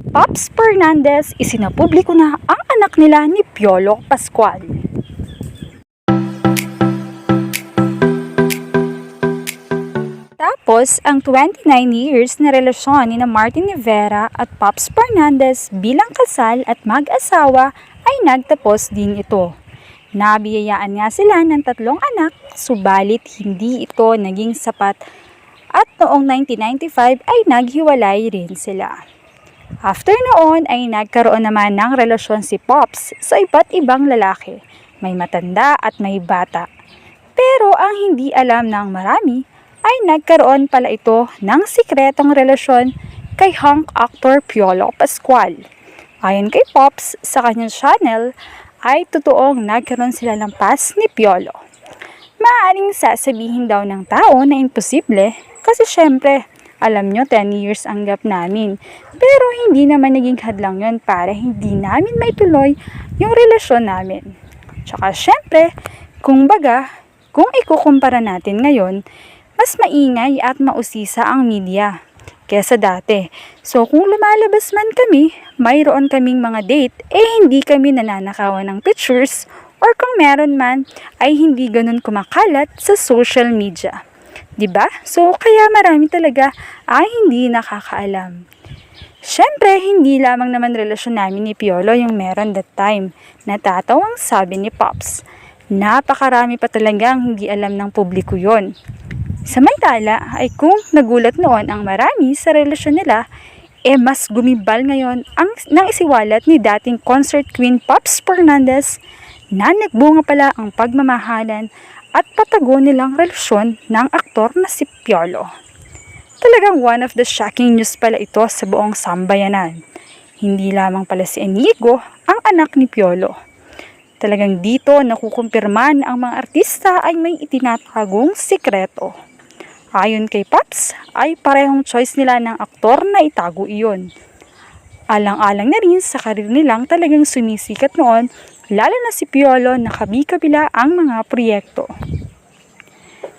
Pops Fernandez isinapubliko na ang anak nila ni Piolo Pascual. Tapos, ang 29 years na relasyon ni na Martin Rivera at Pops Fernandez bilang kasal at mag-asawa ay nagtapos din ito. Nabiyayaan nga sila ng tatlong anak, subalit hindi ito naging sapat at noong 1995 ay naghiwalay rin sila. After noon ay nagkaroon naman ng relasyon si Pops sa iba't ibang lalaki, may matanda at may bata. Pero ang hindi alam ng marami ay nagkaroon pala ito ng sikretong relasyon kay hunk actor Piolo Pascual. Ayon kay Pops sa kanyang channel ay totoong nagkaroon sila ng pas ni Piolo. Maaring sasabihin daw ng tao na imposible kasi syempre alam nyo 10 years ang gap namin. Pero hindi naman naging hadlang yon para hindi namin maituloy yung relasyon namin. Tsaka syempre, kung baga, kung ikukumpara natin ngayon, mas maingay at mausisa ang media kesa dati. So kung lumalabas man kami, mayroon kaming mga date, eh hindi kami nananakawan ng pictures or kung meron man, ay hindi ganun kumakalat sa social media. 'Di ba? So kaya marami talaga ay hindi nakakaalam. Siyempre, hindi lamang naman relasyon namin ni Piolo yung meron that time. Natatawang sabi ni Pops. Napakarami pa talagang hindi alam ng publiko yon. Samantala ay kung nagulat noon ang marami sa relasyon nila, eh mas gumibal ngayon ang nang isiwalat ni dating concert queen Pops Fernandez na nagbunga pala ang pagmamahalan at patago nilang relasyon ng aktor na si Piolo. Talagang one of the shocking news pala ito sa buong sambayanan. Hindi lamang pala si Enigo ang anak ni Piolo. Talagang dito nakukumpirman ang mga artista ay may itinatagong sikreto. Ayon kay Pops, ay parehong choice nila ng aktor na itago iyon. Alang-alang na rin sa karir nilang talagang sumisikat noon, lalo na si Piolo na kabi-kabila ang mga proyekto.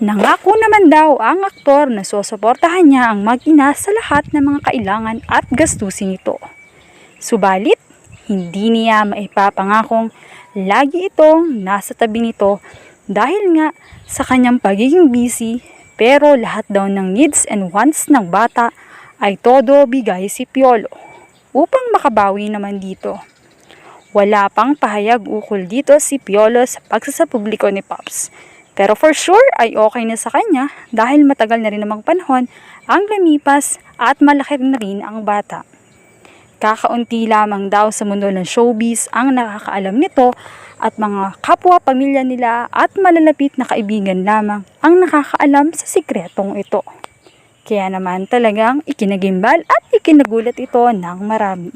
Nangako naman daw ang aktor na susuportahan niya ang mag-ina sa lahat ng mga kailangan at gastusin nito. Subalit, hindi niya maipapangakong lagi itong nasa tabi nito dahil nga sa kanyang pagiging busy pero lahat daw ng needs and wants ng bata ay todo bigay si Piolo upang makabawi naman dito. Wala pang pahayag ukol dito si Piolo sa pagsasapubliko ni Pops. Pero for sure ay okay na sa kanya dahil matagal na rin namang panahon ang lumipas at malaki na rin ang bata. Kakaunti lamang daw sa mundo ng showbiz ang nakakaalam nito at mga kapwa-pamilya nila at malalapit na kaibigan lamang ang nakakaalam sa sikretong ito. Kaya naman talagang ikinagimbal at ikinagulat ito ng marami.